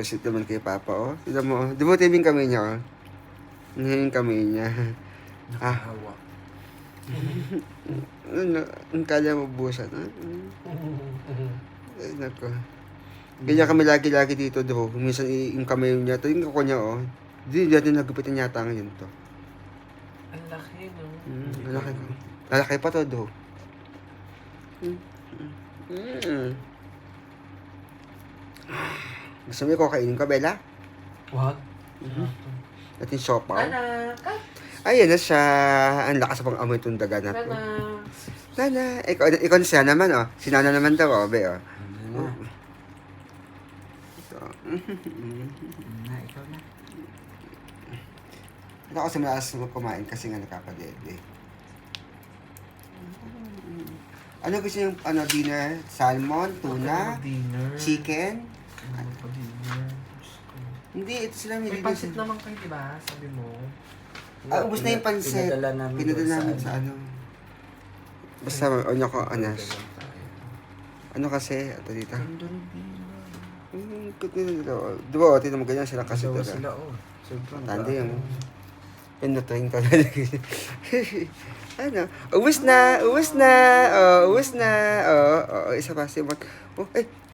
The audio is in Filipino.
Kasi naman kay Papa, oh. Tignan mo, oh. Di ba tibing kami niya, oh. Ngayon yung kami niya. Ah, Hawa. ano, ang kaya mo busan, ah. Ay, nako. Kaya kami lagi-lagi dito, do. Minsan yung kamay niya, to yung ako niya, oh. Di, dati nagupitan yata ngayon to. Ang laki, no? Mm, lalaki, lalaki pa to, do. Mm. Mm. Gusto mo yung kakainin ka, Bella? What? At yung sopa. Nana! Ka! Ayan na siya. Ang lakas pang amoy itong daga na to. Nana! Nana. Ikaw, ikaw na siya naman, oh. Si Nana naman daw, oh, be, oh. Na, Ito. na, ikaw na. Ako sa malas kumain kasi nga nakapadede. Ano gusto yung ano, dinner? Salmon, tuna, Dinner. chicken? Ano pa dinner? Diyos ko. Hindi, ito sila may May pansit naman kayo, di ba? Sabi mo. Ah, ubos na yung pansit. Pinadala namin. Pinadala doon namin sa ano. Basta, ano ko, anas. Ano kasi, ito dito. Hmm, Di ba, oh, tinan mo ganyan sila kasi Dalawa talaga. sila, oh. Sobrang Tanda dami. yung pinutuin ko na ano, uwis na, uwis na, oh, uwis na, oh, oh, isa pa si Mark. Oh, ay,